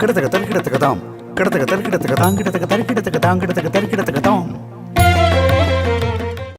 கிடத்தக்க தரிக்கிடத்தக்க தாம். கிடத்தக்க தரிக்கிடத்தக்க தாம் கிடத்தக்க தரிக்கிடத்தக்க தாம் கிடத்தக்க தரிக்கிடத்தக்க தாம்.